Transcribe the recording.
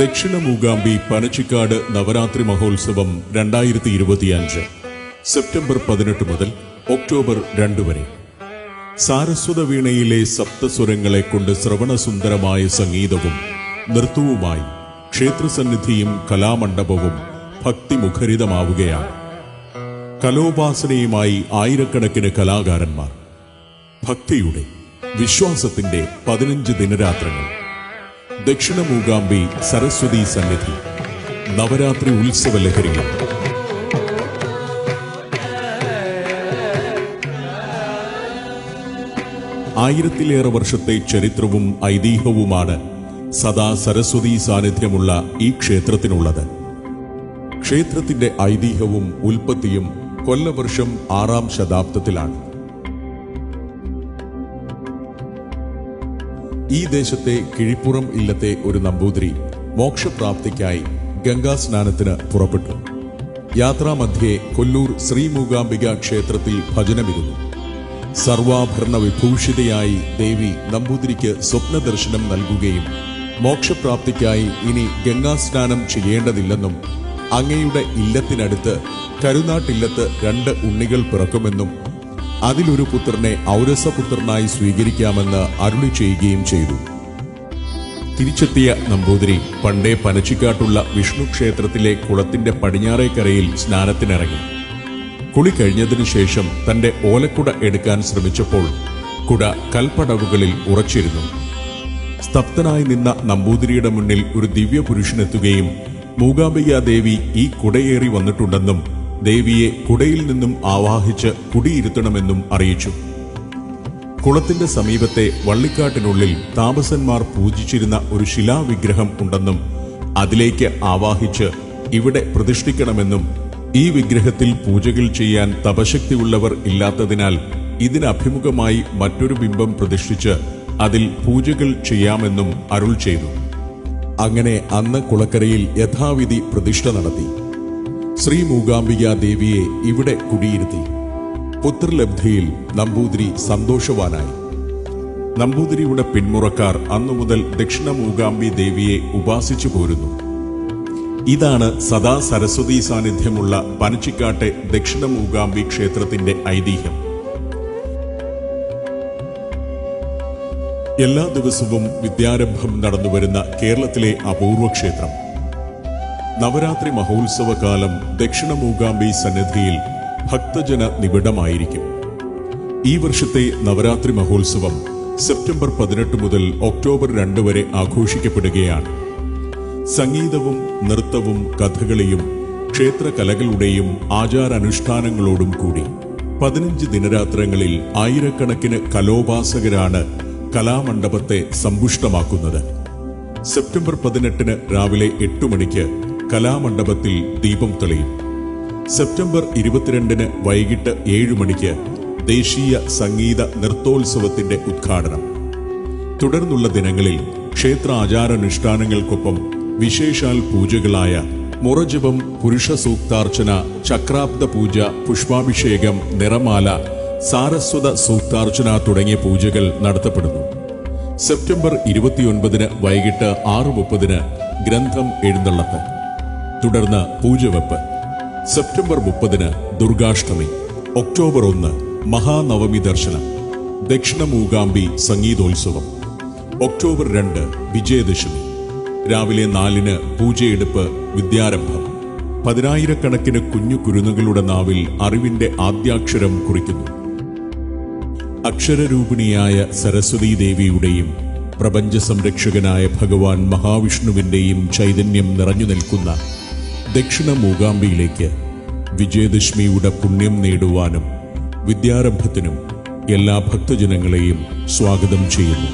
ദക്ഷിണ മൂകാംബി പനച്ചിക്കാട് നവരാത്രി മഹോത്സവം രണ്ടായിരത്തി ഇരുപത്തിയഞ്ച് സെപ്റ്റംബർ പതിനെട്ട് മുതൽ ഒക്ടോബർ രണ്ട് വരെ. സാരസ്വത വീണയിലെ സപ്തസ്വരങ്ങളെ കൊണ്ട് ശ്രവണസുന്ദരമായ സംഗീതവും നൃത്തവുമായി ക്ഷേത്രസന്നിധിയും കലാമണ്ഡപവും ഭക്തിമുഖരിതമാവുകയാണ്. കലോപാസനയുമായി ആയിരക്കണക്കിന് കലാകാരന്മാർ. ഭക്തിയുടെ വിശ്വാസത്തിന്റെ പതിനഞ്ച് ദിനരാത്രങ്ങൾ. ദക്ഷിണ മൂകാംബി സരസ്വതി സന്നിധി. നവരാത്രി ഉത്സവ ലഹരികൾ. ആയിരത്തിലേറെ വർഷത്തെ ചരിത്രവും ഐതിഹ്യവുമാണ് സദാ സരസ്വതി സാന്നിധ്യമുള്ള ഈ ക്ഷേത്രത്തിനുള്ളത്. ക്ഷേത്രത്തിന്റെ ഐതിഹ്യവും ഉൽപ്പത്തിയും കൊല്ലവർഷം ആറാം ശതാബ്ദത്തിലാണ്. ഈ ദേശത്തെ കിഴിപ്പുറം ഇല്ലത്തെ ഒരു നമ്പൂതിരി മോക്ഷപ്രാപ്തിക്കായി ഗംഗാസ്നാനത്തിന് പുറപ്പെട്ടു. യാത്രാമധ്യേ കൊല്ലൂർ ശ്രീമൂകാംബിക ക്ഷേത്രത്തിൽ ഭജനമിരുന്നു. സർവാഭരണ വിഭൂഷിതയായി ദേവി നമ്പൂതിരിക്ക് സ്വപ്നദർശനം നൽകുകയും മോക്ഷപ്രാപ്തിക്കായി ഇനി ഗംഗാസ്നാനം ചെയ്യേണ്ടതില്ലെന്നും അങ്ങയുടെ ഇല്ലത്തിനടുത്ത് കരുനാട്ടില്ലത്ത് രണ്ട് ഉണ്ണികൾ പിറക്കുമെന്നും അതിലൊരു പുത്രനെ ഔരസപുത്രനായി സ്വീകരിക്കാമെന്ന് അരുളി ചെയ്യുകയും ചെയ്തു. തിരിച്ചെത്തിയ നമ്പൂതിരി പണ്ടേ പനച്ചിക്കാട്ടുള്ള വിഷ്ണു ക്ഷേത്രത്തിലെ കുളത്തിന്റെ പടിഞ്ഞാറേക്കരയിൽ സ്നാനത്തിനിറങ്ങി. കുളി കഴിഞ്ഞതിനു ശേഷം തന്റെ ഓലക്കുട എടുക്കാൻ ശ്രമിച്ചപ്പോൾ കുട കൽപ്പടവുകളിൽ ഉറച്ചിരുന്നു. സ്തബ്ധനായി നിന്ന നമ്പൂതിരിയുടെ മുന്നിൽ ഒരു ദിവ്യ പുരുഷനെത്തുകയും മൂകാംബിക ദേവി ഈ കുടയേറി വന്നിട്ടുണ്ടെന്നും ദേവിയെ കുടയിൽ നിന്നും ആവാഹിച്ച് കുടിയിരുത്തണമെന്നും അറിയിച്ചു. കുളത്തിന്റെ സമീപത്തെ വള്ളിക്കാട്ടിനുള്ളിൽ താപസന്മാർ പൂജിച്ചിരുന്ന ഒരു ശിലാവിഗ്രഹം ഉണ്ടെന്നും അതിലേക്ക് ആവാഹിച്ച് ഇവിടെ പ്രതിഷ്ഠിക്കണമെന്നും ഈ വിഗ്രഹത്തിൽ പൂജകൾ ചെയ്യാൻ തപശക്തിയുള്ളവർ ഇല്ലാത്തതിനാൽ ഇതിനഭിമുഖമായി മറ്റൊരു ബിംബം പ്രതിഷ്ഠിച്ച് അതിൽ പൂജകൾ ചെയ്യാമെന്നും അരുൾ ചെയ്തു. അങ്ങനെ അന്ന് കുളക്കരയിൽ യഥാവിധി പ്രതിഷ്ഠ നടത്തി. ശ്രീ മൂകാംബിക ദേവിയെ ഇവിടെ കുടിയിരുത്തി. പുത്രലബ്ധിയിൽ നമ്പൂതിരി സന്തോഷവാനായി. നമ്പൂതിരിയുടെ പിന്മുറക്കാർ അന്നു മുതൽ ദക്ഷിണ മൂകാംബി ദേവിയെ ഉപാസിച്ചു പോരുന്നു. ഇതാണ് സദാ സരസ്വതി സാന്നിധ്യമുള്ള പനച്ചിക്കാട്ടെ ദക്ഷിണ മൂകാംബി ക്ഷേത്രത്തിന്റെ ഐതിഹ്യം. എല്ലാ ദിവസവും വിദ്യാരംഭം നടന്നുവരുന്ന കേരളത്തിലെ അപൂർവ ക്ഷേത്രം. നവരാത്രി മഹോത്സവകാലം ദക്ഷിണ മൂകാംബി സന്നിധിയിൽ ഭക്തജന നിബിഡമായിരിക്കും. ഈ വർഷത്തെ നവരാത്രി മഹോത്സവം സെപ്റ്റംബർ പതിനെട്ട് മുതൽ ഒക്ടോബർ രണ്ട് വരെ ആഘോഷിക്കപ്പെടുകയാണ്. സംഗീതവും നൃത്തവും കഥകളിയും ക്ഷേത്രകലകളുടെയും ആചാരാനുഷ്ഠാനങ്ങളോടും കൂടി പതിനഞ്ച് ദിനരാത്രങ്ങളിൽ ആയിരക്കണക്കിന് കലോപാസകരാണ് കലാമണ്ഡപത്തെ സമ്പുഷ്ടമാക്കുന്നത്. സെപ്റ്റംബർ പതിനെട്ടിന് രാവിലെ എട്ട് മണിക്ക് കലാമണ്ഡപത്തിൽ ദീപം തെളിയും. സെപ്റ്റംബർ ഇരുപത്തിരണ്ടിന് വൈകിട്ട് ഏഴ് മണിക്ക് ദേശീയ സംഗീത നൃത്തോത്സവത്തിന്റെ ഉദ്ഘാടനം. തുടർന്നുള്ള ദിനങ്ങളിൽ ക്ഷേത്ര ആചാരാനുഷ്ഠാനങ്ങൾക്കൊപ്പം വിശേഷാൽ പൂജകളായ മുറജപം പുരുഷ സൂക്താർച്ചന ചക്രാബ്ദ പൂജ പുഷ്പാഭിഷേകം നിറമാല സാരസ്വത സൂക്താർച്ചന തുടങ്ങിയ പൂജകൾ നടത്തപ്പെടുന്നു. സെപ്റ്റംബർ ഇരുപത്തിയൊൻപതിന് വൈകിട്ട് ആറ് മുപ്പതിന് ഗ്രന്ഥം എഴുന്നള്ളത്ത്. തുടർന്ന് പൂജവെപ്പ്. സെപ്റ്റംബർ മുപ്പതിന് ദുർഗാഷ്ടമി. ഒക്ടോബർ ഒന്ന് മഹാനവമി ദർശനം. ദക്ഷിണ മൂകാംബി സംഗീതോത്സവം. ഒക്ടോബർ രണ്ട് വിജയദശമി. രാവിലെ നാലിന് പൂജയെടുപ്പ് വിദ്യാരംഭം. പതിനായിരക്കണക്കിന് കുഞ്ഞു കുരുന്നുകളുടെ നാവിൽ അറിവിന്റെ ആദ്യാക്ഷരം കുറിക്കുന്നു. അക്ഷരരൂപിണിയായ സരസ്വതീ ദേവിയുടെയും പ്രപഞ്ച സംരക്ഷകനായ ഭഗവാൻ മഹാവിഷ്ണുവിന്റെയും ചൈതന്യം നിറഞ്ഞു നിൽക്കുന്ന ദക്ഷിണ മൂകാംബിയിലേക്ക് വിജയദശമിയുടെ പുണ്യം നേടുവാനും വിദ്യാരംഭത്തിനും എല്ലാ ഭക്തജനങ്ങളെയും സ്വാഗതം ചെയ്യുന്നു.